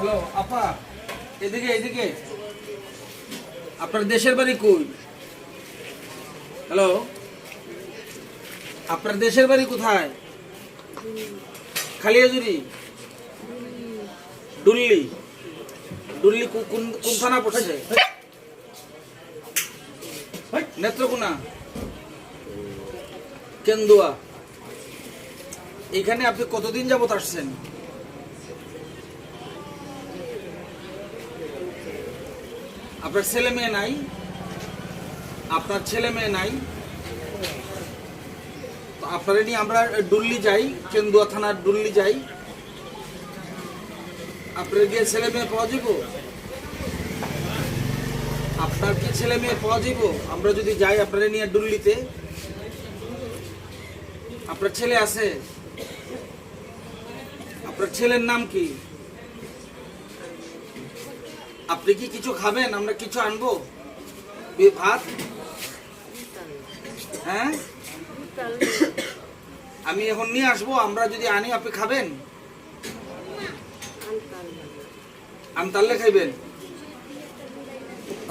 Hello, আপা, এদিকে এদিকে। আপনার দেশের বাড়ি কই? হ্যালো, আপনার দেশের বাড়ি কোথায়? খালিয়াজুরি? ডুল্লি। ডুল্লি কোন কোন থানা পড়ছে? নেত্রকোনা। কেন্দুয়া। এখানে আপনি কতদিন যাবত আসছেন? আপনার ছেলে মেয়ে নাই। আপনার ছেলে মেয়ে নাই। আপনারা নিয়ে আমরা ডুল্লি যাই কেন্দুয়া থানার ডুল্লি যাই। আপনার গিয়ে ছেলে মেয়ে পাওয়া যাব? আপনার কি ছেলে মেয়ে পাওয়া যাব? আমরা যদি যাই আপনারা নিয়ে ডুল্লিতে। আপনার ছেলে আছে। আপনার ছেলের নাম কি? আপনি কি কিছু খাবেন? আমরা কিছু আনব? ভাত? হ্যাঁ? আমি এখন নিয়ে আসব, আমরা যদি আনি, আপনি খাবেন? আনতাল্লে খাইবেন?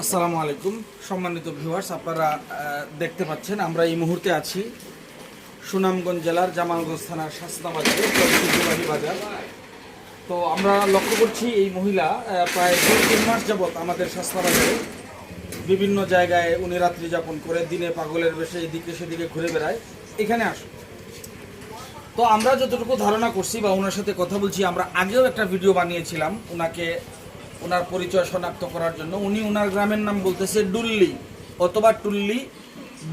আসসালামু আলাইকুম, সম্মানিত ভিউয়ার্স আপনারা দেখতে পাচ্ছেন, আমরা এই মুহূর্তে আছি সুনামগঞ্জ জেলার জামালগঞ্জ থানার শাস্তা বাজারে ঐতিহ্যবাহী বাজার। তো আমরা লক্ষ্য করছি এই মহিলা প্রায় দুই, তিন মাস যাবৎ আমাদের শাস্তা বাজারে বিভিন্ন জায়গায় উনি রাত্রি যাপন করে, দিনে পাগলের বেশে এদিকে সেদিকে ঘুরে বেড়ায়। এখানে আসুন। তো আমরা যতটুকু ধারণা করছি বা ওনার সাথে কথা বলছি, আমরা আগেও একটা ভিডিও বানিয়েছিলাম ওনাকে ওনার পরিচয় শনাক্ত করার জন্য। উনি ওনার গ্রামের নাম বলতেছে ডুল্লি, অথবা টুল্লি,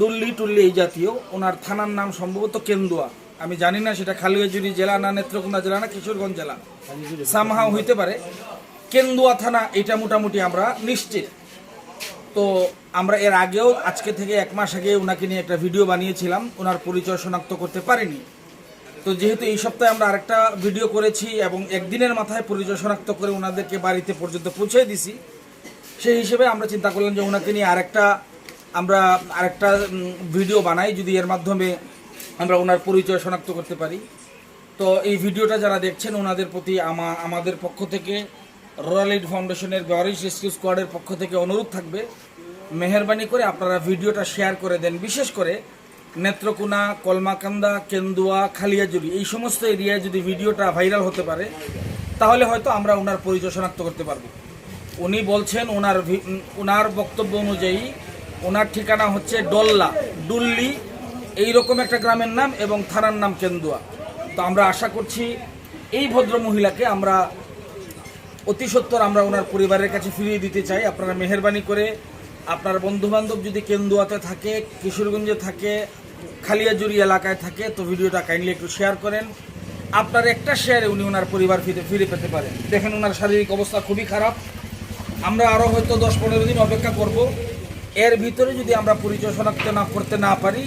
ডুল্লি টুল্লি এই জাতীয়। ওনার থানার নাম সম্ভবত কেন্দুয়া। আমি জানি না, সেটা খালিয়াজুরি জেলা না নেত্রকোনা জেলা না কিশোরগঞ্জ জেলা। সামহাও হইতে পারে। কেন্দুয়া থানা, এটা মোটামুটি আমরা নিশ্চিত। তো আমরা এর আগেও, আজকে থেকে এক মাস আগে ওনাকে নিয়ে একটা ভিডিও বানিয়েছিলাম। ওনার পরিচয় শনাক্ত করতে পারিনি। তো যেহেতু এই সপ্তাহে আমরা আরেকটা ভিডিও করেছি এবং একদিনের মাথায় পরিচয় শনাক্ত করে ওনাদেরকে বাড়িতে পর্যন্ত পৌঁছে দিছি, সেই হিসেবে আমরা চিন্তা করলাম যে ওনাকে নিয়ে আরেকটা, আমরা আরেকটা ভিডিও বানাই। যদি এর মাধ্যমে আমরা ওনার পরিচয় শনাক্ত করতে পারি। তো এই ভিডিওটা যারা দেখছেন, ওনাদের প্রতি আমা, আমাদের পক্ষ থেকে রয়্যাল এইড ফাউন্ডেশনের বেওয়ারিশ রেস্কিউ স্কোয়াডের পক্ষ থেকে অনুরোধ থাকবে, মেহরবানি করে আপনারা ভিডিওটা শেয়ার করে দেন। বিশেষ করে নেত্রকোনা, কলমাকান্দা, কেন্দুয়া খালিয়াজুরি এই সমস্ত এরিয়ায় যদি ভিডিওটা ভাইরাল হতে পারে, তাহলে হয়তো আমরা ওনার পরিচয় শনাক্ত করতে পারব। উনি বলছেন ওনার ওনার বক্তব্য অনুযায়ী ওনার ঠিকানা হচ্ছে ডল্লা, ডুল্লি এইরকম একটা গ্রামের নাম এবং থানার নাম কেন্দুয়া। তো আমরা আশা করছি এই ভদ্র মহিলাকে আমরা অতি সত্বর আমরা ওনার পরিবারের কাছে ফিরিয়ে দিতে চাই। আপনারা মেহরবানি করে আপনার বন্ধু বান্ধব যদি কেন্দুয়াতে থাকে, কিশোরগঞ্জে থাকে খালিয়াজুরি এলাকায় থাকে, তো ভিডিওটা কাইন্ডলি একটু শেয়ার করেন। আপনার একটা শেয়ারে উনি ওনার পরিবার ফিরে ফিরে পেতে পারেন। দেখেন ওনার শারীরিক অবস্থা খুবই খারাপ। আমরা আরও হয়তো দশ পনেরো দিন অপেক্ষা করব। এর ভিতরে যদি আমরা পরিচয় শনাক্ত না করতে না পারি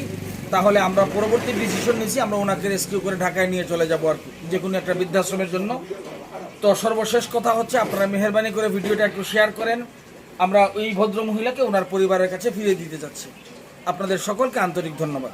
তাহলে আমরা পরবর্তী ডিসিশন নিয়েছি আমরা ওনাকে রেস্কিউ করে ঢাকায় নিয়ে চলে যাব আর যে কোনো একটা বৃদ্ধাশ্রমের জন্য। তো সর্বশেষ কথা হচ্ছে, আপনারা মেহরবানি করে ভিডিওটা একটু শেয়ার করেন। আমরা ওই ভদ্র মহিলাকে ওনার পরিবারের কাছে ফিরিয়ে দিতে যাচ্ছি। আপনাদের সকলকে আন্তরিক ধন্যবাদ।